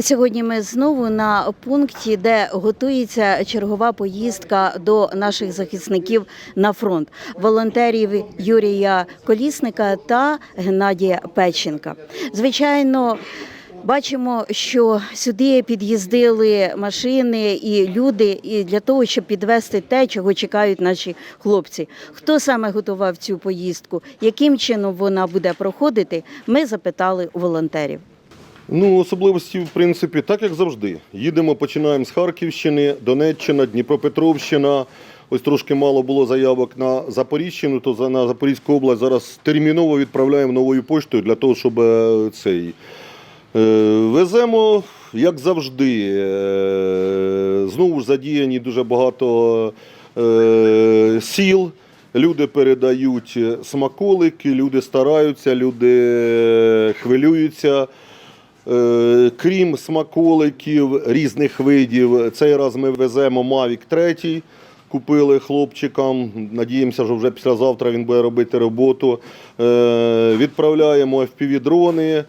Сьогодні ми знову на пункті, де готується чергова поїздка до наших захисників на фронт волонтерів Юрія Колісника та Геннадія Печенка. Звичайно. Бачимо, що сюди під'їздили машини і люди і для того, щоб підвести те, чого чекають наші хлопці. Хто саме готував цю поїздку, яким чином вона буде проходити, ми запитали у волонтерів. Ну, особливості, в принципі, так як завжди. Їдемо, починаємо з Харківщини, Донеччина, Дніпропетровщина. Ось трошки мало було заявок на Запоріжщину, то на Запорізьку область зараз терміново відправляємо новою поштою для того, щоб е, цей. Е, Веземо, як завжди. Е, Знову ж задіяні дуже багато сіл. Люди передають смаколики, люди стараються, люди хвилюються. Е, Крім смаколиків різних видів, цей раз ми веземо Mavic 3. Купили хлопчикам. Надіємося, що вже післязавтра він буде робити роботу. Е, Відправляємо FPV-дрони.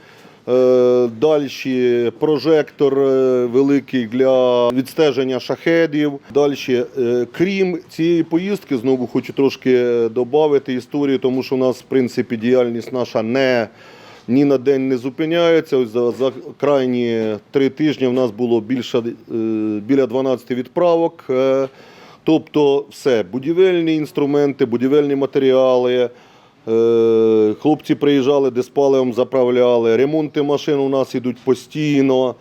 Далі прожектор е, великий для відстеження шахедів. Далі, крім цієї поїздки, знову хочу трошки додати історію, тому що у нас, в принципі, діяльність наша не ні на день не зупиняється. Ось за, за крайні три тижні в нас було більше, е, біля 12 відправок. Е, Тобто все, будівельні інструменти, будівельні матеріали. Е, Хлопці приїжджали, де диспаливом заправляли. Ремонти машин у нас йдуть постійно.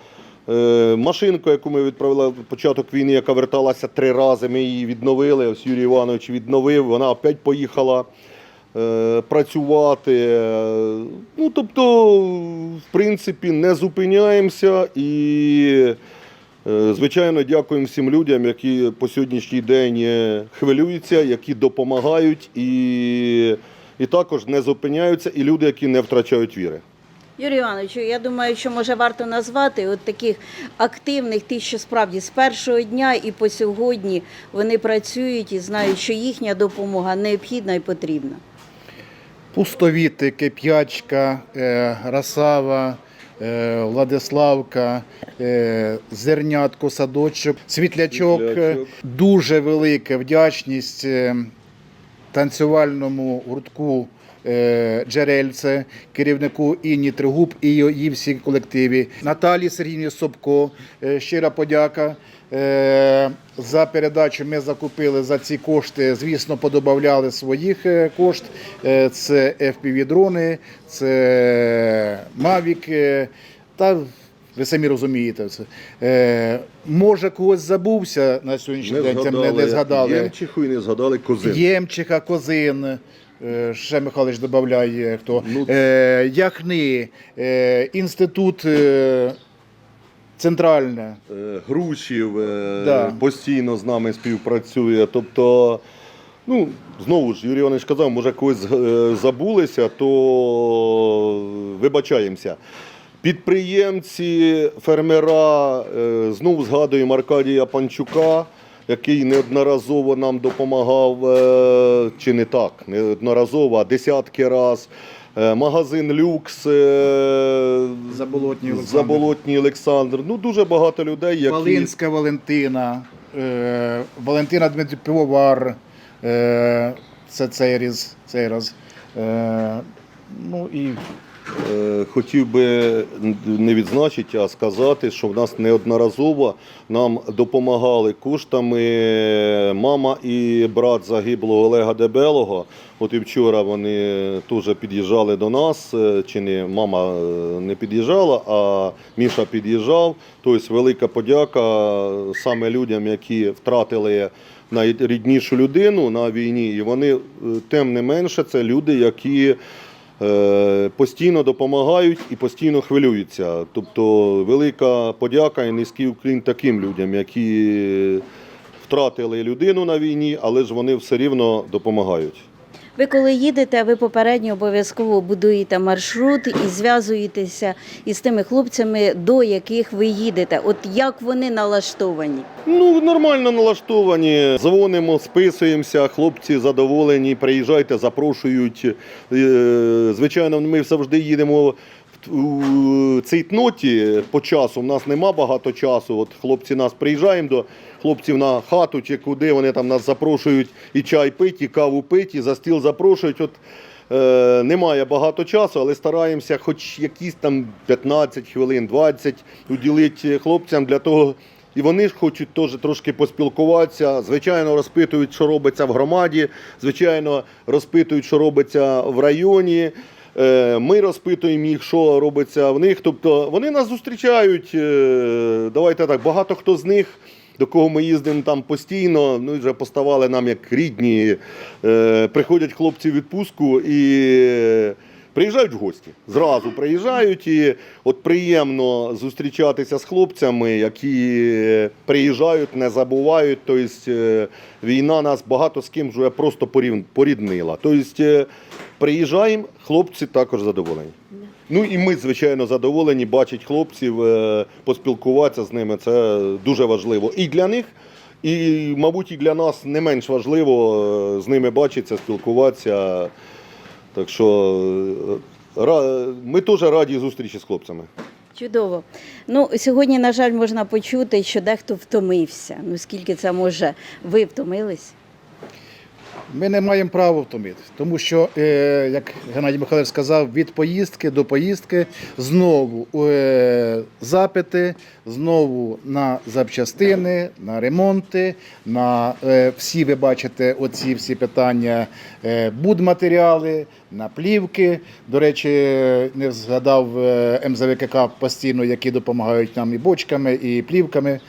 Машинку, яку ми відправили в початок війни, яка верталася три рази, ми її відновили. Ось Юрій Іванович відновив, вона опять поїхала працювати. Е, Ну, тобто, в принципі, не зупиняємося і. Е, Звичайно, дякуємо всім людям, які по сьогоднішній день е, хвилюються, які допомагають і, і також не зупиняються, і люди, які не втрачають віри. Юрій Івановичу, я думаю, що може варто назвати от таких активних, тих, що справді з першого дня і по сьогодні вони працюють і знають, що їхня допомога необхідна і потрібна. Пустовіти, Кип'ячка, е, Расава, е, Владиславка, е, Зернятко, Садочок, Світлячок. Світлячок. Дуже велика вдячність танцювальному гуртку Джерельце, керівнику Інні Тригуб і її всій колективі. Наталі Сергійні Собко, е, щира подяка. Е, За передачу ми закупили за ці кошти, звісно, подобавляли своїх е, кошт. Е, Це FPV-дрони, це Mavic, е, та ви самі розумієте це. Е, Може, когось забувся на сьогоднішній день, це не згадали. Ємчиху і не згадали Козин. Ємчиха, Козин. Е, Ще Михайлович додає хто. Ну, Е, Яхни, е, інститут е, центральне. Е, Грушів е, Да. постійно з нами співпрацює. Тобто, ну, знову ж, Юрій Іванович казав, може когось е, забулися, то вибачаємося. Підприємці, фермера, е, знову згадуємо Аркадія Панчука, який неодноразово нам допомагав, е, чи не так, неодноразово, а десятки раз. Е, Магазин Люкс, е, Заболотній Олександр. Заболотній Олександр. Ну, дуже багато людей, які. Волинська Валентина, Валентина Дмитрий Пивовар, це цей раз. Цей раз. Ну і Хотів би не відзначити, а сказати, що в нас неодноразово нам допомагали коштами мама і брат загиблого Олега Дебелого. От і вчора вони теж під'їжджали до нас, е, чи не мама е, не під'їжджала, а Міша під'їжджав. Тобто велика подяка саме людям, які втратили найріднішу людину на війні. І вони е, тим не менше, це люди, які. Е, постійно допомагають і постійно хвилюються. Тобто велика подяка і низький уклін таким людям, які втратили людину на війні, але ж вони все рівно допомагають. Ви коли їдете, ви попередньо обов'язково будуєте маршрут і зв'язуєтеся із тими хлопцями, до яких ви їдете. От як вони налаштовані? Ну, нормально налаштовані. Дзвонимо, списуємося, хлопці задоволені, приїжджайте, запрошують. Е, Звичайно, ми завжди їдемо у цейтноті по часу, в нас нема багато часу. От хлопці нас приїжджаємо до хлопців на хату чи куди вони там нас запрошують і чай пить, і каву пить, і за стіл запрошують. От е, немає багато часу, але стараємося хоч якісь там 15 хвилин, 20 уділити хлопцям для того. І вони ж хочуть теж трошки поспілкуватися. Звичайно, розпитують, що робиться в громаді. Звичайно, розпитують, що робиться в районі. Е, Ми розпитуємо їх, що робиться в них. Тобто вони нас зустрічають. е, Давайте так, багато хто з них, до кого ми їздимо там постійно, ну і вже поставали нам як рідні. Е, Приходять хлопці в відпустку і. Приїжджають в гості. Зразу приїжджають і от приємно зустрічатися з хлопцями, які приїжджають, не забувають. Тобто е, війна нас багато з ким вже просто поріднила. Тобто е, приїжджаємо, хлопці також задоволені. Ну і ми, звичайно, задоволені бачити хлопців, е, поспілкуватися з ними. Це дуже важливо і для них. І, мабуть, і для нас не менш важливо е, з ними бачитися, спілкуватися. Так що е, ми теж раді зустрічі з хлопцями. Чудово. Ну, сьогодні, на жаль, можна почути, що дехто втомився. Ну, скільки це може, ви втомились? Ми не маємо права втомитися, тому що, е, як Геннадій Михайлович сказав, від поїздки до поїздки знову е, запити, знову на запчастини, на ремонти, на е, всі ви бачите оці всі питання будматеріали, на плівки. До речі, не згадав МЗВКК постійно, які допомагають нам і бочками, і плівками.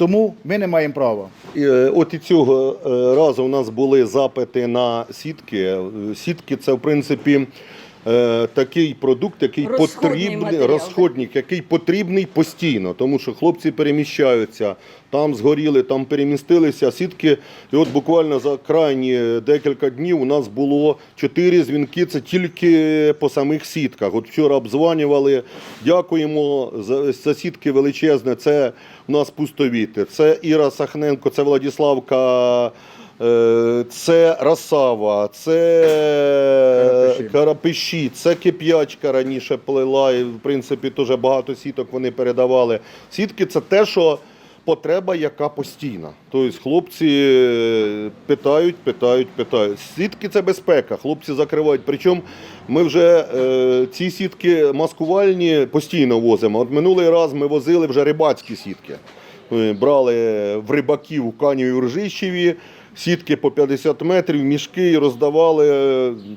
Тому ми не маємо права. Е, От і цього е, разу у нас були запити на сітки. Е, Сітки це, в принципі, е, такий продукт, який Розходний потрібний, матеріал, розходник, який потрібний постійно, тому що хлопці переміщаються, там згоріли, там перемістилися сітки. І от буквально за крайні декілька днів у нас було чотири дзвінки. Це тільки по самих сітках. От вчора обдзванювали. Дякуємо за, за сітки величезне. Це у нас пустовіти. Це Іра Сахненко, це Владіславка. Е, Це Росава, це Карапиші. Карапиші, це кип'ячка раніше плела, і в принципі дуже багато сіток вони передавали. Сітки це те, що потреба, яка постійна. Тобто хлопці е, питають, питають, питають. Сітки це безпека, хлопці закривають. Причому ми вже е, ці сітки маскувальні постійно возимо. От минулий раз ми возили вже рибацькі сітки. Брали в рибаків у Кані і Ржищеві. Сітки по 50 метрів, мішки і роздавали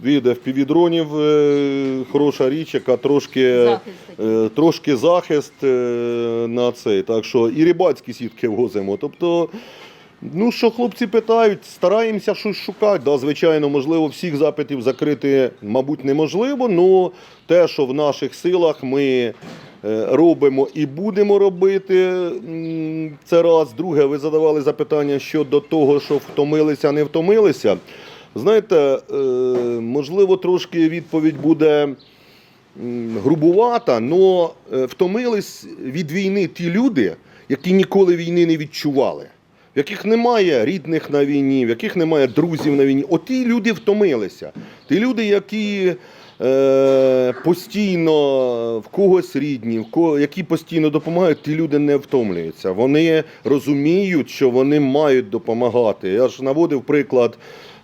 від FPV-дронів. е, Хороша річ, яка трошки Захист Е, трошки захист е, на цей. Так що і рибацькі сітки возимо. Тобто, ну що хлопці питають, стараємося щось шукати. Да, звичайно, можливо, всіх запитів закрити, мабуть, неможливо, але те, що в наших силах ми е, робимо і будемо робити, це раз. Друге, ви задавали запитання щодо того, що втомилися, не втомилися. Знаєте, е, можливо, трошки відповідь буде грубувата, але втомились від війни ті люди, які ніколи війни не відчували, в яких немає рідних на війні, в яких немає друзів на війні. Оті люди втомилися. Ті люди, які е, постійно в когось рідні, в кого, які постійно допомагають, ті люди не втомлюються. Вони розуміють, що вони мають допомагати. Я ж наводив приклад.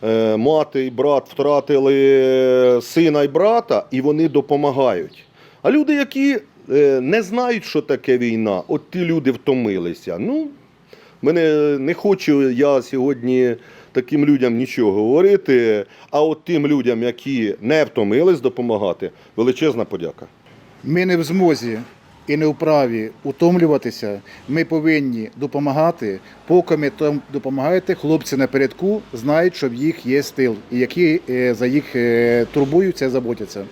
Е, Мати і брат втратили сина і брата, і вони допомагають. А люди, які е, не знають, що таке війна, от ті люди втомилися. Ну, мене не хочу я сьогодні таким людям нічого говорити. А от тим людям, які не втомились допомагати, величезна подяка. Ми не в змозі і не вправі утомлюватися. Ми повинні допомагати. Поки ми там допомагаєте, хлопці напередку знають, що в їх є стил, і які е, за їх е, турбуються заботяться.